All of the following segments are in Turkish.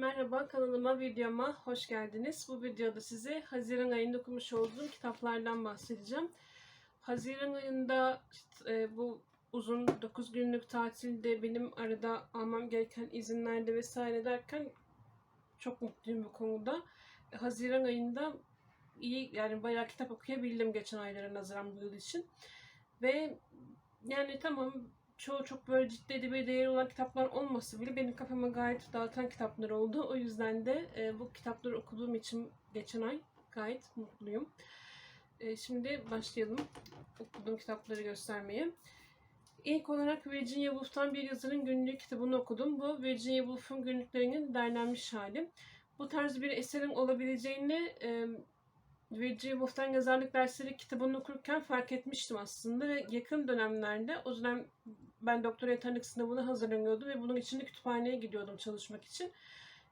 Merhaba kanalıma, videoma hoş geldiniz. Bu videoda size Haziran ayında okumuş olduğum kitaplardan bahsedeceğim. Haziran ayında e, bu uzun 9 günlük tatilde benim arada almam gereken izinlerde vesaire derken çok mutluyum bu konuda. Haziran ayında iyi yani bayağı kitap okuyabildim geçen aylara nazaran bu yıl için. Ve yani tamam çoğu çok böyle ciddi edebi değeri olan kitaplar olmasa bile benim kafama gayet dağıtan kitaplar oldu. O yüzden de e, bu kitapları okuduğum için geçen ay gayet mutluyum. E, şimdi başlayalım okuduğum kitapları göstermeye. İlk olarak Virginia Woolf'tan bir yazarın günlük kitabını okudum. Bu Virginia Woolf'un günlüklerinin derlenmiş hali. Bu tarz bir eserin olabileceğini e, Virginia Woolf'tan yazarlık dersleri kitabını okurken fark etmiştim aslında ve yakın dönemlerde o dönem ben doktora yeterlik sınavına hazırlanıyordum ve bunun için de kütüphaneye gidiyordum çalışmak için.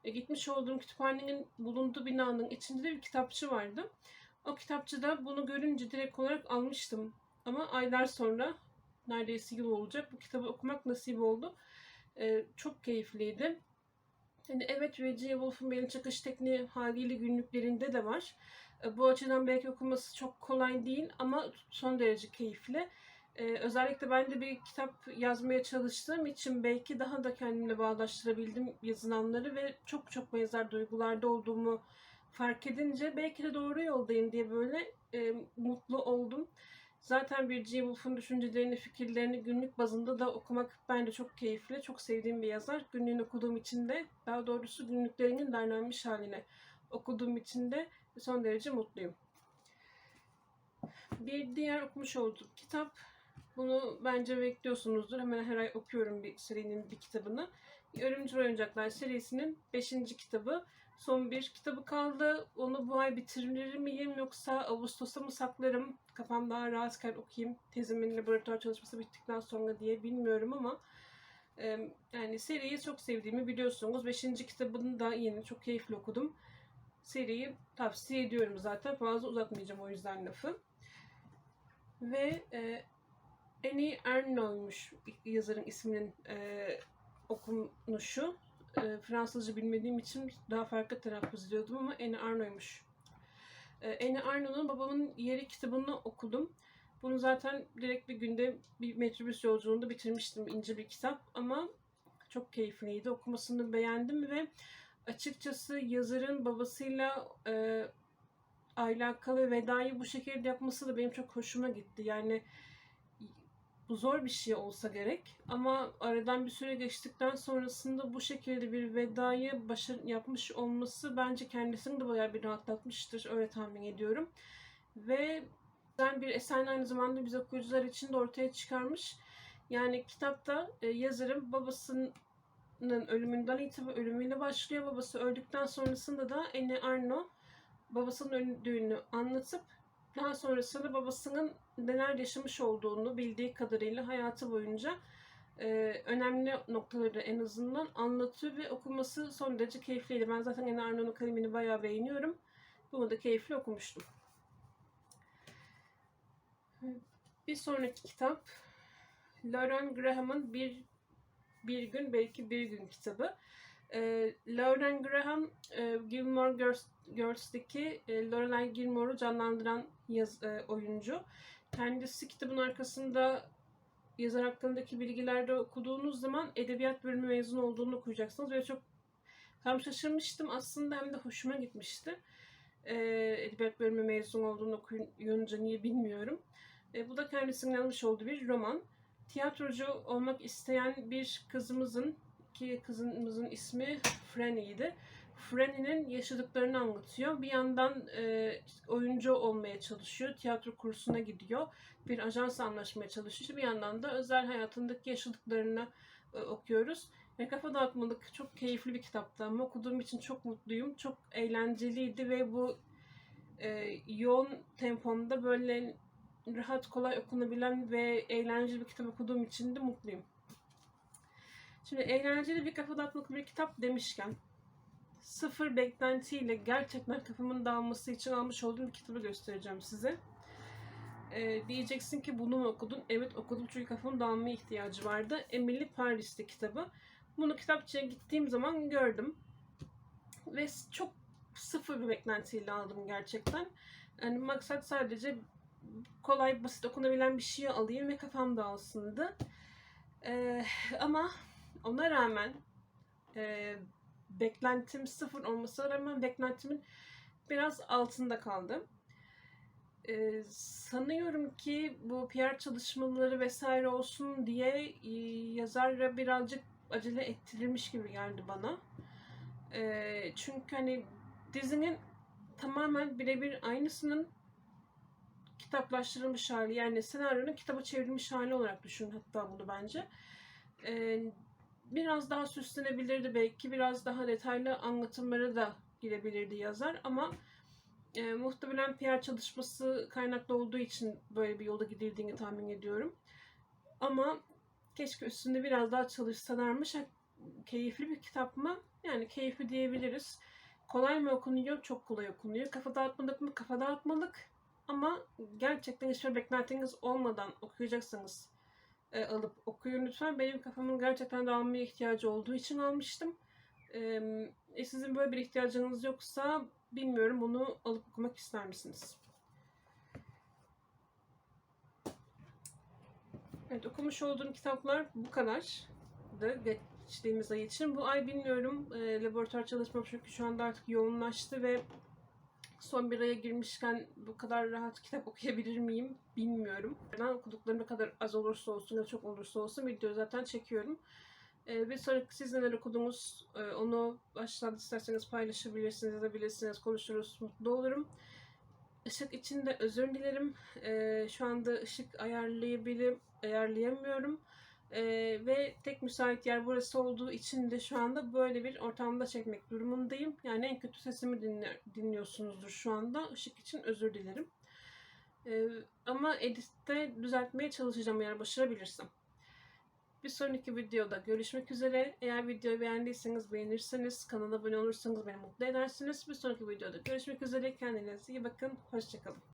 E, gitmiş olduğum kütüphanenin bulunduğu binanın içinde de bir kitapçı vardı. O kitapçıda bunu görünce direkt olarak almıştım. Ama aylar sonra neredeyse yıl olacak bu kitabı okumak nasip oldu. E, çok keyifliydi. Yani evet Virginia Woolf'un benim çakış tekniği haliyle günlüklerinde de var. E, bu açıdan belki okuması çok kolay değil ama son derece keyifli. Ee, özellikle ben de bir kitap yazmaya çalıştığım için belki daha da kendimle bağdaştırabildim yazılanları ve çok çok benzer duygularda olduğumu fark edince belki de doğru yoldayım diye böyle e, mutlu oldum. Zaten bir G. Wolf'un düşüncelerini, fikirlerini günlük bazında da okumak bence çok keyifli. Çok sevdiğim bir yazar. Günlüğünü okuduğum için de, daha doğrusu günlüklerinin derlenmiş haline okuduğum için de son derece mutluyum. Bir diğer okumuş olduğum kitap bunu bence bekliyorsunuzdur. Hemen her ay okuyorum bir serinin bir kitabını. Ölümcül Oyuncaklar serisinin 5. kitabı. Son bir kitabı kaldı. Onu bu ay bitirir miyim yoksa Ağustos'a mı saklarım? Kafam daha rahatken okuyayım. Tezimin laboratuvar çalışması bittikten sonra diye bilmiyorum ama yani seriyi çok sevdiğimi biliyorsunuz. 5. kitabını da yeni çok keyifli okudum. Seriyi tavsiye ediyorum zaten. Fazla uzatmayacağım o yüzden lafı. Ve Annie Ernaux'muş yazarın isminin e, okunuşu. E, Fransızca bilmediğim için daha farklı telaffuz ediyordum ama Annie Ernaux'muş. E, Annie Ernaux'un Babamın Yeri kitabını okudum. Bunu zaten direkt bir günde bir metrobüs yolculuğunda bitirmiştim. ince bir kitap ama çok keyifliydi. Okumasını beğendim ve açıkçası yazarın babasıyla e, alakalı vedayı bu şekilde yapması da benim çok hoşuma gitti. Yani bu zor bir şey olsa gerek. Ama aradan bir süre geçtikten sonrasında bu şekilde bir vedayı başarı yapmış olması bence kendisini de bayağı bir rahatlatmıştır. Öyle tahmin ediyorum. Ve ben bir eser aynı zamanda biz okuyucular için de ortaya çıkarmış. Yani kitapta e, yazarın babasının ölümünden itibaren ölümüyle başlıyor. Babası öldükten sonrasında da Anne Arno babasının öldüğünü anlatıp daha sonrasında babasının neler yaşamış olduğunu bildiği kadarıyla hayatı boyunca e, önemli noktaları en azından anlatıyor ve okuması son derece keyifliydi. Ben zaten Anne Arno'nun kalemini bayağı beğeniyorum. Bunu da keyifli okumuştum. Bir sonraki kitap Lauren Graham'ın Bir Bir Gün Belki Bir Gün kitabı. E, Lauren Graham, e, Gilmore Girls, Girls'deki e, Lorelai Gilmore'u canlandıran yaz, e, oyuncu. Kendisi kitabın arkasında yazar hakkındaki bilgilerde okuduğunuz zaman edebiyat bölümü mezun olduğunu okuyacaksınız ve çok tam şaşırmıştım aslında hem de hoşuma gitmişti. E, edebiyat bölümü mezun olduğunu okuyunca niye bilmiyorum. E, bu da kendisinin yazmış olduğu bir roman. Tiyatrocu olmak isteyen bir kızımızın ki kızımızın ismi Franny'ydi. Franny'nin yaşadıklarını anlatıyor. Bir yandan e, oyuncu olmaya çalışıyor. Tiyatro kursuna gidiyor. Bir ajansla anlaşmaya çalışıyor. Bir yandan da özel hayatındaki yaşadıklarını e, okuyoruz. Ve kafa dağıtmalık çok keyifli bir kitaptı ama okuduğum için çok mutluyum. Çok eğlenceliydi ve bu e, yoğun tempomda böyle rahat kolay okunabilen ve eğlenceli bir kitap okuduğum için de mutluyum. Şimdi eğlenceli bir kafa dağıtmalık bir kitap demişken sıfır beklentiyle gerçekten kafamın dağılması için almış olduğum bir kitabı göstereceğim size. Ee, diyeceksin ki bunu mu okudun? Evet okudum çünkü kafamın dağılmaya ihtiyacı vardı. Emily Paris'te kitabı. Bunu kitapçıya gittiğim zaman gördüm. ve çok sıfır bir beklentiyle aldım gerçekten. Yani maksat sadece kolay basit okunabilen bir şey alayım ve kafam dağılsındı. Ee, ama ona rağmen e, beklentim sıfır olmasına rağmen beklentimin biraz altında kaldı. Ee, sanıyorum ki bu PR çalışmaları vesaire olsun diye e, yazarla birazcık acele ettirilmiş gibi geldi bana. Ee, çünkü hani dizinin tamamen birebir aynısının kitaplaştırılmış hali yani senaryonun kitaba çevrilmiş hali olarak düşün hatta bunu bence. Ee, biraz daha süslenebilirdi belki biraz daha detaylı anlatımlara da girebilirdi yazar ama e, muhtemelen PR çalışması kaynaklı olduğu için böyle bir yolda gidildiğini tahmin ediyorum. Ama keşke üstünde biraz daha çalışsalarmış. Keyifli bir kitap mı? Yani keyifli diyebiliriz. Kolay mı okunuyor? Çok kolay okunuyor. Kafa dağıtmalık mı? Kafa dağıtmalık. Ama gerçekten hiçbir beklentiniz olmadan okuyacaksanız e, alıp okuyun lütfen. Benim kafamın gerçekten dağılmaya ihtiyacı olduğu için almıştım. E, sizin böyle bir ihtiyacınız yoksa bilmiyorum bunu alıp okumak ister misiniz? Evet okumuş olduğum kitaplar bu kadar da geçtiğimiz ay için. Bu ay bilmiyorum e, laboratuvar çalışmam çünkü şu anda artık yoğunlaştı ve son bir aya girmişken bu kadar rahat kitap okuyabilir miyim bilmiyorum. Ben okuduklarım ne kadar az olursa olsun ya çok olursa olsun video zaten çekiyorum. Ee, bir sonraki siz neler okudunuz ee, onu aşağıda isterseniz paylaşabilirsiniz, yazabilirsiniz, konuşuruz, mutlu olurum. Işık için de özür dilerim. Ee, şu anda ışık ayarlayabilirim, ayarlayamıyorum. Ee, ve tek müsait yer burası olduğu için de şu anda böyle bir ortamda çekmek durumundayım. Yani en kötü sesimi dinle, dinliyorsunuzdur şu anda. Işık için özür dilerim. Ee, ama editte düzeltmeye çalışacağım eğer başarabilirsem. Bir sonraki videoda görüşmek üzere. Eğer videoyu beğendiyseniz beğenirseniz, kanala abone olursanız beni mutlu edersiniz. Bir sonraki videoda görüşmek üzere. Kendinize iyi bakın. Hoşçakalın.